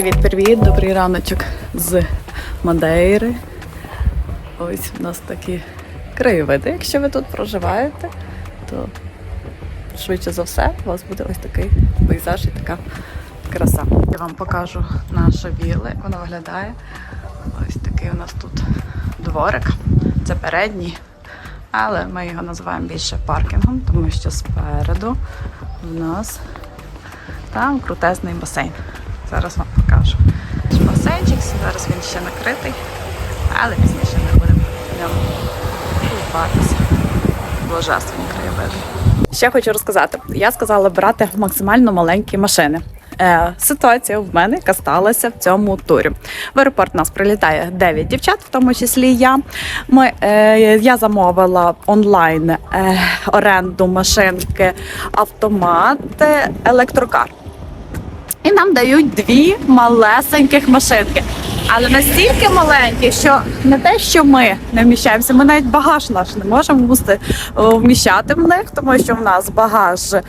Привіт-привіт, добрий раночок з Мадейри. Ось у нас такі краєвиди. Якщо ви тут проживаєте, то швидше за все у вас буде ось такий пейзаж і така краса. Я вам покажу нашу віллу, як вона виглядає. Ось такий у нас тут дворик. Це передній, але ми його називаємо більше паркінгом, тому що спереду в нас там крутезний басейн. Зараз вам покажу. Басейнчик, зараз він ще накритий, але пізніше ми будемо в ньому купатися. Божественні краєвиди. Ще хочу розказати: я сказала брати максимально маленькі машини. Е, Ситуація в мене, яка сталася в цьому турі. В аеропорт нас прилітає 9 дівчат, в тому числі я. Ми, е, я замовила онлайн е, оренду машинки, автомат, електрокар. І нам дають дві малесеньких машинки. Але настільки маленькі, що не те, що ми не вміщаємося, ми навіть багаж наш не можемо мусити е, вміщати в них, тому що в нас багаж е,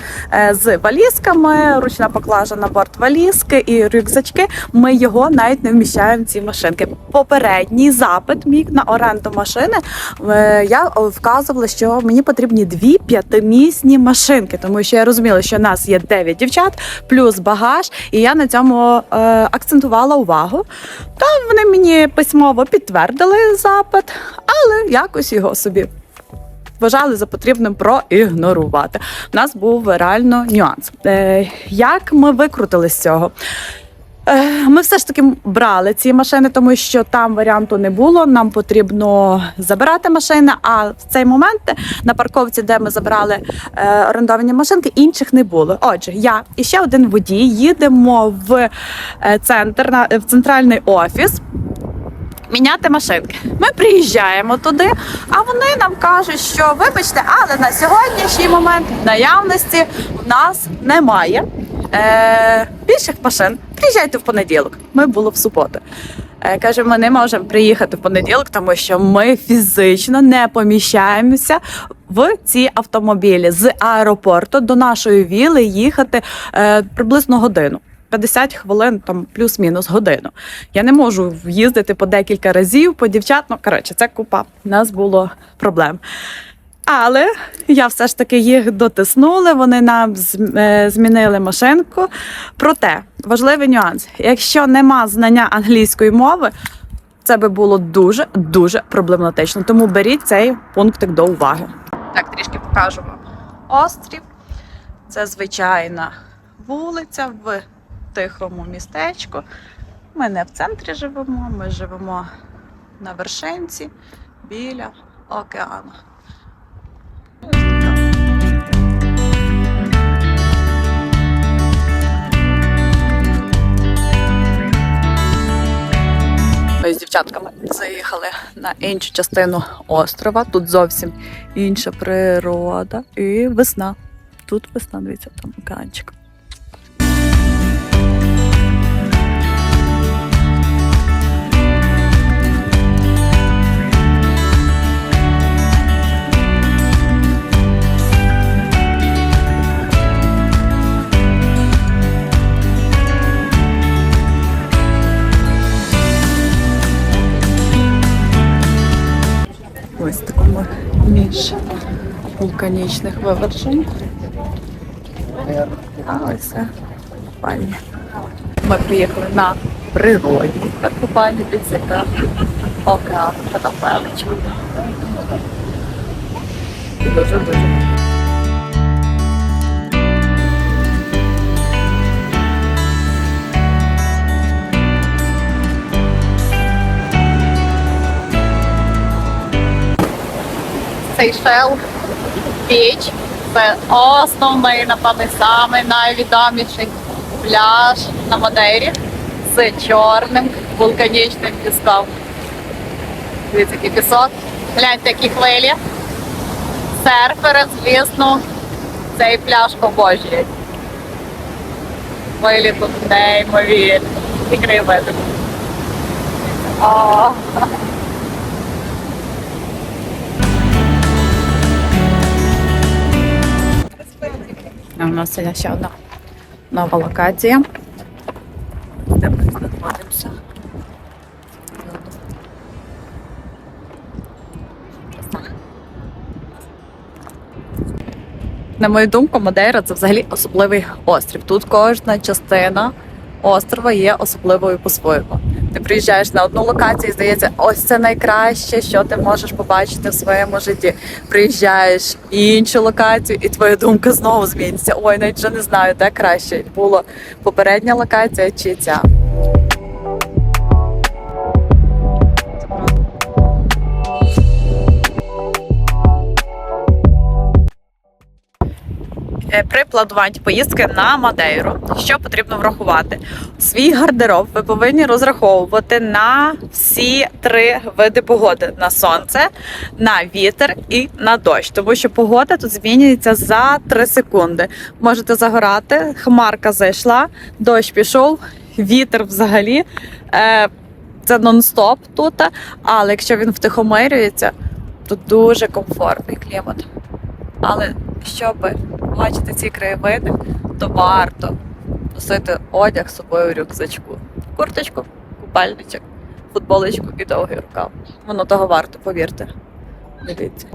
з валізками, ручна поклажа на борт валізки і рюкзачки. Ми його навіть не вміщаємо в ці машинки. Попередній запит мій на оренду машини е, я вказувала, що мені потрібні дві п'ятимісні машинки, тому що я розуміла, що в нас є 9 дівчат плюс багаж, і я на цьому акцентувала увагу. Та вони мені письмово підтвердили запит, але якось його собі вважали за потрібним проігнорувати. У нас був реально нюанс. Е, як ми викрутили з цього? Е, Ми все ж таки брали ці машини, тому що там варіанту не було. Нам потрібно забирати машини. А в цей момент на парковці, де ми забрали е, орендовані машинки, інших не було. Отже, я і ще один водій їдемо в е, центр в центральний офіс. Міняти машинки. Ми приїжджаємо туди, а вони нам кажуть, що вибачте, але на сьогоднішній момент наявності в нас немає е, більших машин. Приїжджайте в понеділок. Ми були в суботу. Е, каже, ми не можемо приїхати в понеділок, тому що ми фізично не поміщаємося в ці автомобілі з аеропорту до нашої віли їхати е, приблизно годину. 50 хвилин, там плюс-мінус годину. Я не можу їздити по декілька разів, по дівчат. Ну, коротше, це купа. У нас було проблем. Але я все ж таки їх дотиснули, вони нам е, змінили машинку. Проте важливий нюанс: якщо нема знання англійської мови, це би було дуже дуже проблематично. Тому беріть цей пунктик до уваги. Так, трішки покажу вам острів. Це звичайна вулиця в тихому містечку. Ми не в центрі живемо, ми живемо на вершинці біля океану. Дівчатками заїхали на іншу частину острова. Тут зовсім інша природа і весна. Тут весна, дивіться, там океанчик. Вулканічних вивержень. А ось купальня. Ми приїхали на природі. Купальні підсика океан Катапелич. Дуже-дуже. Сейшел Біч. Це основний, напевне, самий найвідоміший пляж на Мадейрі з чорним вулканічним піском. Дивіться, пісок. Гляньте, які хвилі. Серфери, звісно, цей пляж обожнюють. Хвилі тут неймовірні. І краєвиди. У нас є ще одна нова локація, де ми знаходимося. На мою думку, Мадейра це взагалі особливий острів. Тут кожна частина острова є особливою по-своєму. Ти приїжджаєш на одну локацію, і здається, ось це найкраще, що ти можеш побачити в своєму житті. Приїжджаєш іншу локацію, і твоя думка знову зміниться. Ой, навіть вже не знаю, де краще було попередня локація чи ця. При плануванні поїздки на Мадейру, що потрібно врахувати? Свій гардероб ви повинні розраховувати на всі три види погоди: на сонце, на вітер і на дощ. Тому що погода тут змінюється за 3 секунди. Можете загорати, хмарка зайшла, дощ пішов, вітер взагалі. Е, це нон-стоп тут. Але якщо він втихомирюється, то дуже комфортний клімат. Але щоб бачити ці краєвиди, то варто носити одяг з собою в рюкзачку. Курточку, купальничок, футболочку і довгий рукав. Воно того варто, повірте. Дивіться.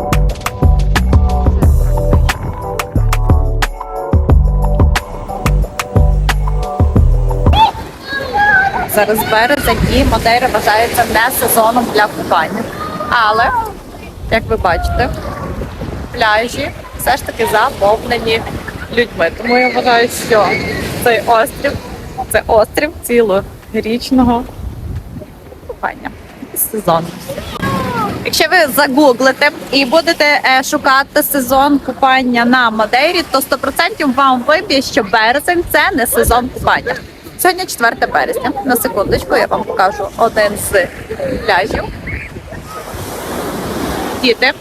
Зараз березень і Мадейра вважається не сезоном для купання. Але, як ви бачите, пляжі все ж таки заповнені людьми. Тому я вважаю, що цей острів це острів цілорічного купання сезону. Якщо ви загуглите і будете е, шукати сезон купання на Мадейрі, то 100% вам виб'є, що березень це не сезон купання. Сьогодні 4 березня. На секундочку я вам покажу один з пляжів. Діти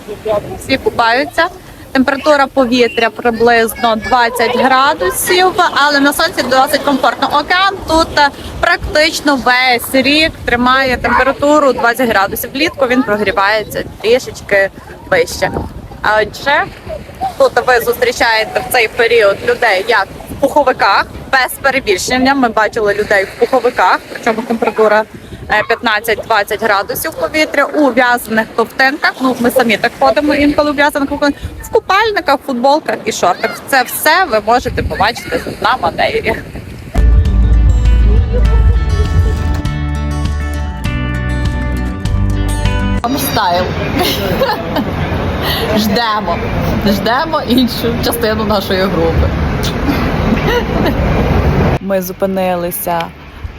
всі купаються. Температура повітря приблизно 20 градусів, але на сонці досить комфортно. Океан тут е, практично весь рік тримає температуру 20 градусів. Влітку він прогрівається трішечки вище. Адже тут ви зустрічаєте в цей період людей як в пуховиках, без перебільшення. Ми бачили людей в пуховиках, причому температура 15-20 градусів повітря у в'язаних ковтинках. Ну ми самі так ходимо інколи у в'язаних ковтинках, в купальниках, футболках і шортах. Це все ви можете побачити на Мадейрі. Стайл. Ждемо. Ждемо іншу частину нашої групи. Ми зупинилися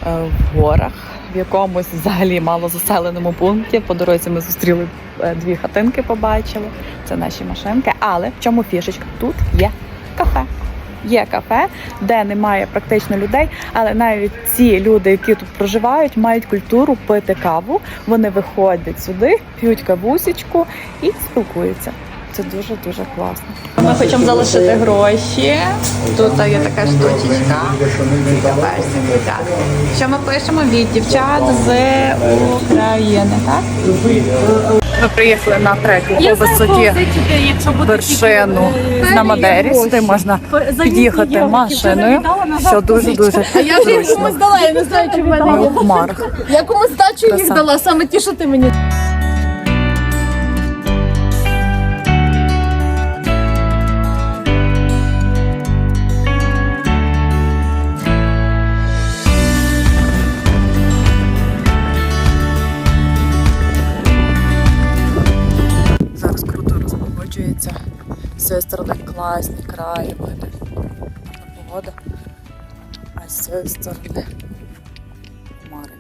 е, в горах, в якомусь взагалі малозаселеному пункті. По дорозі ми зустріли е, дві хатинки, побачили. Це наші машинки. Але в чому фішечка? Тут є кафе. Є кафе, де немає практично людей, але навіть ці люди, які тут проживають, мають культуру пити каву. Вони виходять сюди, п'ють кавусічку і спілкуються. Це дуже дуже класно. Ми хочемо залишити гроші. Тут є така штучечка. Що ми пишемо від дівчат з України, так? Ми приїхали на трек по висоті вершину на Мадері. Сюди можна під'їхати машиною, що дуже дуже Я вже їх комусь дала, я не знаю, чи в мене є. Я комусь здачу їх дала, саме ті, що ти мені. Класні краєвиди. Гарна погода. А з цієї сторони хмари.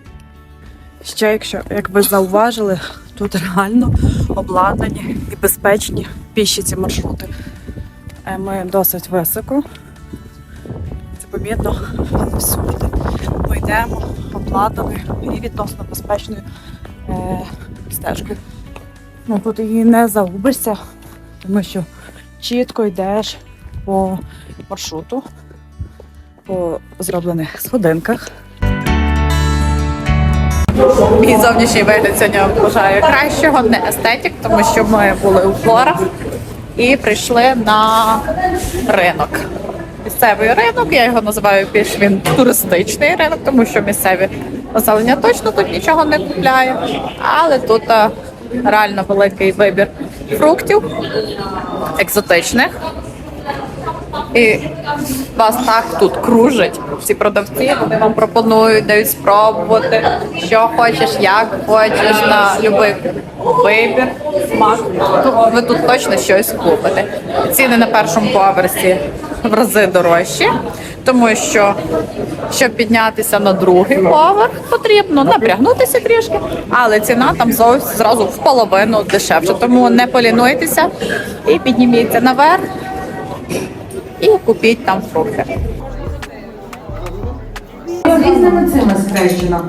Ще, якщо, як ви зауважили, тут реально обладнані і безпечні піші ці маршрути. Е, Ми досить високо. Це помітно всюди. Ми йдемо обладнаною і відносно безпечною е, стежкою. Ну, тут її не загубишся, тому що чітко йдеш по маршруту, по зроблених сходинках. Мій зовнішній вигляд сьогодні вважаю кращого, не естетик, тому що ми були у горах і прийшли на ринок. Місцевий ринок, я його називаю більш він туристичний ринок, тому що місцеві населення точно тут нічого не купляє. Але тут е, реально великий вибір фруктів екзотичних. І вас так тут кружать. Ці продавці вони вам пропонують, дають спробувати, що хочеш, як хочеш, на будь-який вибір, смак. Ви тут точно щось купите. Ціни на першому поверсі в рази дорожчі, тому що щоб піднятися на другий поверх, потрібно напрягнутися трішки, але ціна там зовсім зразу в половину дешевше. Тому не полінуйтеся і підніміться наверх і купіть там фрукти. З різними цими скрещена.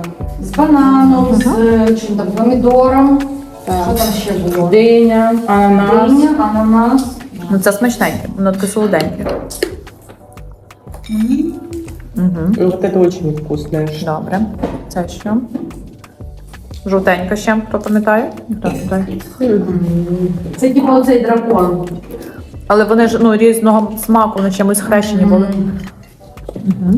З бананом, з чим там, помідором. Що там ще було? Диня, ананас. Диня, ананас. Ну це смачненьке, воно таке солоденьке. Ну, Вот это очень вкусное. Добре. Це що? Жовтенька ще, хто пам'ятає? Так, так. Це типу оцей дракон. Але вони ж ну різного смаку, вони чимось хрещені були.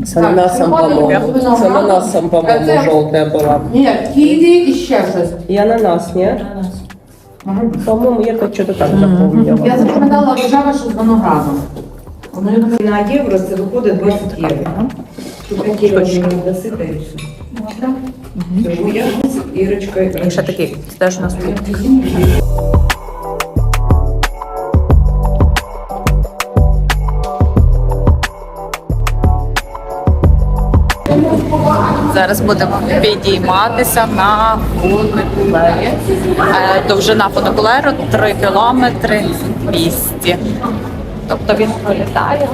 С ананасом, Так, ну, С ананасом, по-моему, Это- желтая была. Ні, ківі і ще щось. И ананас, нет? По-моему, я как что-то так запомнила. Я запам'ятала рожеве, що з виноградом. Воно На євро це виходить 20 євро. Тут такі Штучки. досити і все. Тому я з Ірочкою. Ще такий, теж у нас Зараз будемо підійматися на фуникулері. Е, Довжина фуникулеру 3 кілометри 200. Тобто він пролітає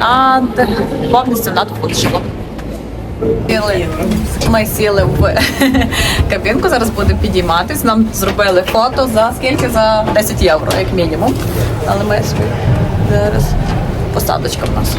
над повністю над фудшилом. Ми сіли в кабінку, зараз будемо підійматись. Нам зробили фото за скільки? За 10 євро, як мінімум. Але ми зараз посадочка в нас.